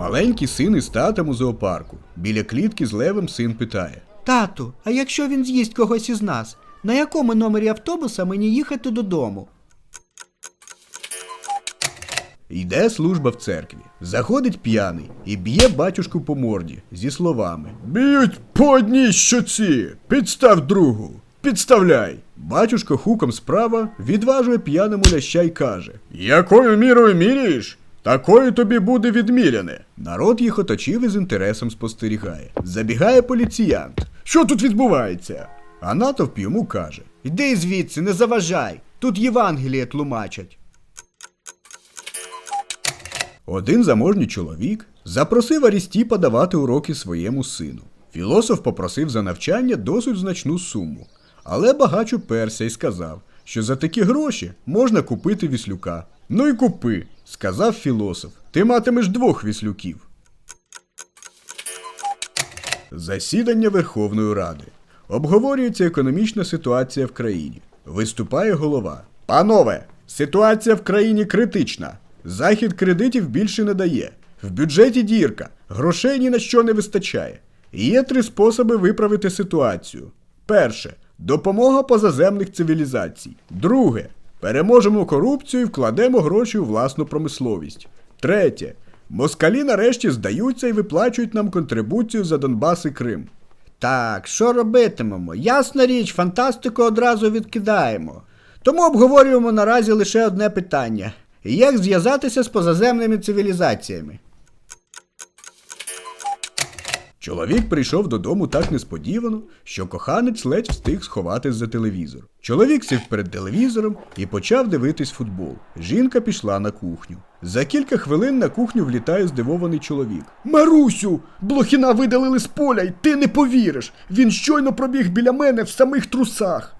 Маленький син із татом у зоопарку. Біля клітки з левом син питає. Тату, а якщо він з'їсть когось із нас, на якому номері автобуса мені їхати додому? Йде служба в церкві. Заходить п'яний і б'є батюшку по морді зі словами: Б'ють по одній щоці, підстав другу, підставляй. Батюшка хуком справа відважує п'яному ляща й каже: Якою мірою міряєш? Такою тобі буде відміряне. Народ їх оточив і з інтересом спостерігає. Забігає поліціянт. Що тут відбувається? А натовп йому каже: Іди звідси, не заважай. Тут Євангеліє тлумачать. Один заможній чоловік запросив Арістіпа давати уроки своєму сину. Філософ попросив за навчання досить значну суму, але багач уперся і сказав, що за такі гроші можна купити віслюка. Ну й купи, сказав філософ. Ти матимеш двох віслюків. Засідання Верховної Ради. Обговорюється економічна ситуація в країні. Виступає голова. Панове, ситуація в країні критична. Захід кредитів більше не дає. В бюджеті дірка, грошей ні на що не вистачає. Є три способи виправити ситуацію. Перше допомога позаземних цивілізацій. Друге переможемо корупцію і вкладемо гроші у власну промисловість. Третє. Москалі нарешті здаються і виплачують нам контрибуцію за Донбас і Крим. Так, що робитимемо? Ясна річ, фантастику одразу відкидаємо. Тому обговорюємо наразі лише одне питання: як зв'язатися з позаземними цивілізаціями? Чоловік прийшов додому так несподівано, що коханець ледь встиг сховатись за телевізор. Чоловік сів перед телевізором і почав дивитись футбол. Жінка пішла на кухню. За кілька хвилин на кухню влітає здивований чоловік. Марусю, блохіна видалили з поля, й ти не повіриш. Він щойно пробіг біля мене в самих трусах.